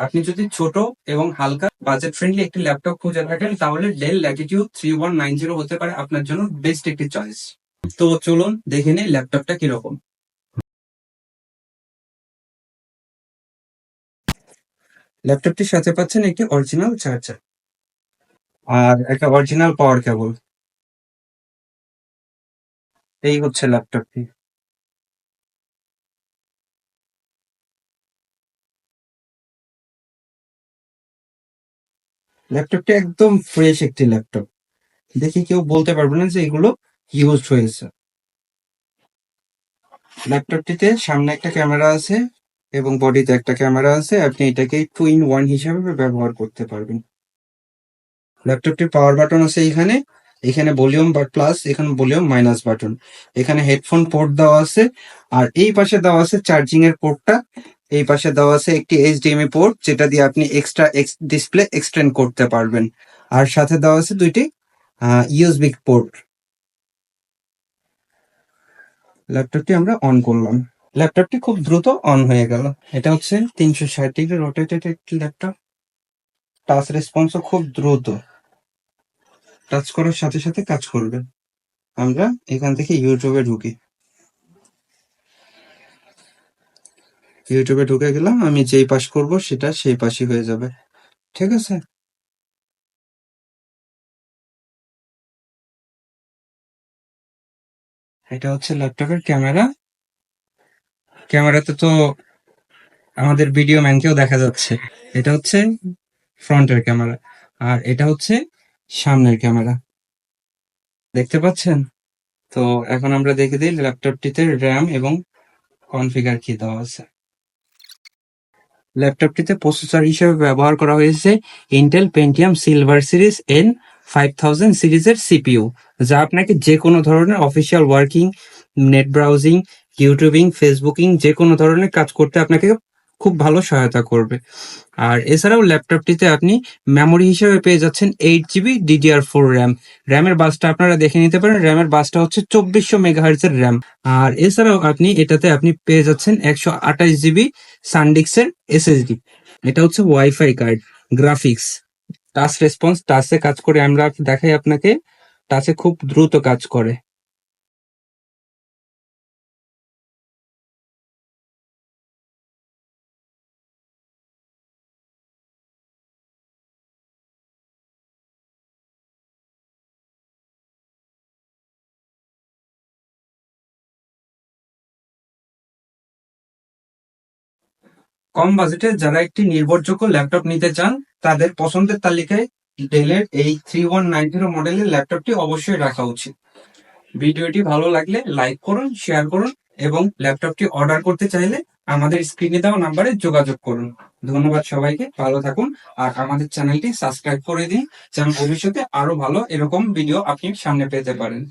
আপনি যদি ছোট এবং হালকা বাজেট ফ্রেন্ডলি একটি ল্যাপটপ খুঁজে থাকেন, তাহলে Dell Latitude three one nine zero হতে পারে আপনার জন্য বেস্ট একটি চয়েস তো চলুন দেখে নিই ল্যাপটপটা কীরকম। ল্যাপটপটির সাথে পাচ্ছেন একটি অরিজিনাল চার্জার আর একটা অরিজিনাল পাওয়ার কেবল এই হচ্ছে ল্যাপটপটি ল্যাপটপটি একদম ফ্রেশ একটি ল্যাপটপ। দেখে কেউ বলতে পারবে না যে এগুলো ইউজ হয়েছে। ল্যাপটপটিতে সামনে একটা ক্যামেরা আছে এবং বডিতে একটা ক্যামেরা আছে। আপনি এটাকে টু ইন ওয়ান হিসাবে ব্যবহার করতে পারবেন। ল্যাপটপটির পাওয়ার বাটন আছে এখানে। এখানে ভলিউম বা প্লাস এখানে ভলিউম মাইনাস বাটন এখানে হেডফোন পোর্ট দেওয়া আছে। আর এই পাশে দেওয়া আছে চার্জিং এর পোর্টটা এই পাশে দেওয়া আছে একটি এইচডিএমআই পোর্ট যেটা দিয়ে আপনি এক্সট্রা ডিসপ্লে এক্সটেন্ড করতে পারবেন। আর সাথে দেওয়া আছে দুইটি ইউএসবি পোর্ট ল্যাপটপটি আমরা অন করলাম। ল্যাপটপটি খুব দ্রুত অন হয়ে গেল। এটা হচ্ছে তিনশো ষাট ডিগ্রি রোটেটেড একটি ল্যাপটপ টাচ রেসপন্সও খুব দ্রুত। টাচ করার সাথে সাথে কাজ করবে। আমরা এখান থেকে ইউটিউবে ঢুকি। ইউটিউবে ঢুকে গেলাম, আমি যেই পাশ করব সেটা সেই পাশই হয়ে যাবে। ঠিক আছে? এটা হচ্ছে ল্যাপটপের ক্যামেরা। ক্যামেরাতে তো আমাদের ভিডিও ম্যানকেও দেখা যাচ্ছে। এটা হচ্ছে ফ্রন্টের ক্যামেরা আর এটা হচ্ছে সামনের ক্যামেরা। দেখতে পাচ্ছেন? তো এখন আমরা দেখে দিই ল্যাপটপটিতে র্যাম এবং কনফিগার কি দেওয়া আছে। ল্যাপটপটিতে প্রসেসর হিসেবে ব্যবহার করা হয়েছে Intel Pentium Silver series N five thousand সিরিজের সিপিইউ যা আপনাকে যে কোনো ধরনের official working net browsing YouTubing Facebooking যে কোনো ধরনের কাজ করতে আপনাকে খুব ভালো সহায়তা করবে। আর এছাড়াও ল্যাপটপটিতে আপনি মেমোরি হিসেবে পেয়ে যাচ্ছেন eight GB DDR four RAM র্যামের বাসটা আপনারা দেখে নিতে পারেন। র্যামের বাসটা হচ্ছে চব্বিশশো মেগাহার্জের র্যাম আর এছাড়াও আপনি এটাতে আপনি পেয়ে যাচ্ছেন একশো আঠাশ জিবি সানডিক্সের এসএসডি এটা হচ্ছে WiFi card graphics touch response টাচে কাজ করে আমরা দেখাই আপনাকে। টাচে খুব দ্রুত কাজ করে। কম বাজেটে যারা একটি নির্ভরযোগ্য ল্যাপটপ নিতে চান, তাদের পছন্দের তালিকায় ডেলের এই থ্রি ওয়ান নাইন জিরো মডেলের ল্যাপটপটি অবশ্যই রাখা উচিত। ভিডিওটি ভালো লাগলে লাইক করুন, শেয়ার করুন এবং ল্যাপটপটি অর্ডার করতে চাইলে আমাদের স্ক্রিনে দেওয়া নাম্বারে যোগাযোগ করুন। ধন্যবাদ সবাইকে, ভালো থাকুন আর আমাদের চ্যানেলটি সাবস্ক্রাইব করে দিন যেন ভবিষ্যতে আরও ভালো এরকম ভিডিও আপনি সামনে পেতে পারেন।